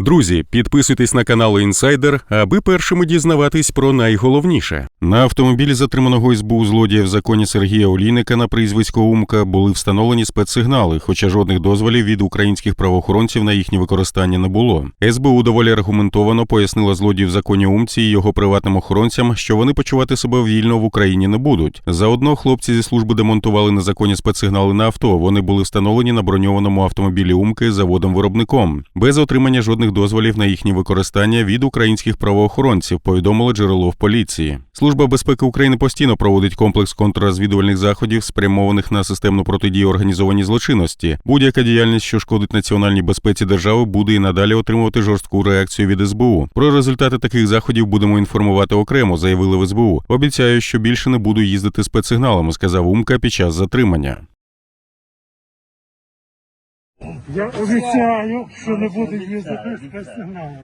Друзі, підписуйтесь на канал Інсайдер, аби першими дізнаватись про найголовніше. На автомобілі затриманого СБУ злодія в законі Сергія Олійника на прізвисько Умка були встановлені спецсигнали, хоча жодних дозволів від українських правоохоронців на їхнє використання не було. СБУ доволі аргументовано пояснила злодію в законі Умці і його приватним охоронцям, що вони почувати себе вільно в Україні не будуть. Заодно хлопці зі служби демонтували незаконні спецсигнали на авто. Вони були встановлені на броньованому автомобілі Умки заводом-виробником без отримання жодних дозволів на їхнє використання від українських правоохоронців. Повідомило джерело в поліції. Служба безпеки України постійно проводить комплекс контррозвідувальних заходів, спрямованих на системну протидію організованій злочинності. Будь-яка діяльність, що шкодить національній безпеці держави, буде і надалі отримувати жорстку реакцію від СБУ. Про результати таких заходів будемо інформувати окремо, заявили в СБУ. Обіцяю, що більше не буду їздити спецсигналами, сказав Умка під час затримання. Я обіцяю, що не буду їздити з сигналом.